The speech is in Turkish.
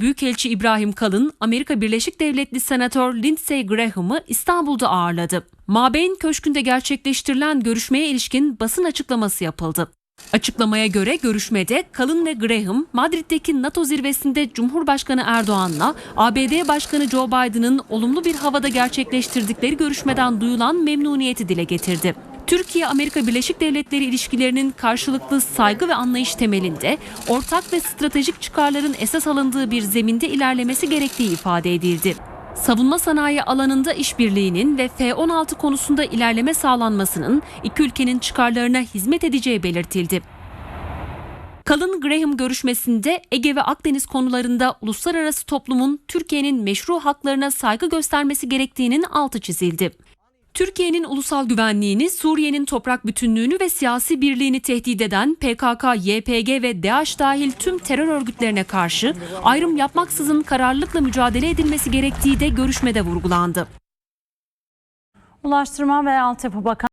Büyükelçi İbrahim Kalın, Amerika Birleşik Devletleri Senatör Lindsey Graham'ı İstanbul'da ağırladı. Mabeyn Köşkü'nde gerçekleştirilen görüşmeye ilişkin basın açıklaması yapıldı. Açıklamaya göre görüşmede Kalın ve Graham, Madrid'deki NATO zirvesinde Cumhurbaşkanı Erdoğan'la ABD Başkanı Joe Biden'ın olumlu bir havada gerçekleştirdikleri görüşmeden duyulan memnuniyeti dile getirdi. Türkiye-Amerika Birleşik Devletleri ilişkilerinin karşılıklı saygı ve anlayış temelinde ortak ve stratejik çıkarların esas alındığı bir zeminde ilerlemesi gerektiği ifade edildi. Savunma sanayi alanında işbirliğinin ve F-16 konusunda ilerleme sağlanmasının iki ülkenin çıkarlarına hizmet edeceği belirtildi. Kalın Graham görüşmesinde Ege ve Akdeniz konularında uluslararası toplumun Türkiye'nin meşru haklarına saygı göstermesi gerektiğinin altı çizildi. Türkiye'nin ulusal güvenliğini, Suriye'nin toprak bütünlüğünü ve siyasi birliğini tehdit eden PKK, YPG ve DAEŞ dahil tüm terör örgütlerine karşı ayrım yapmaksızın kararlılıkla mücadele edilmesi gerektiği de görüşmede vurgulandı. Ulaştırma ve Altyapı Bakanı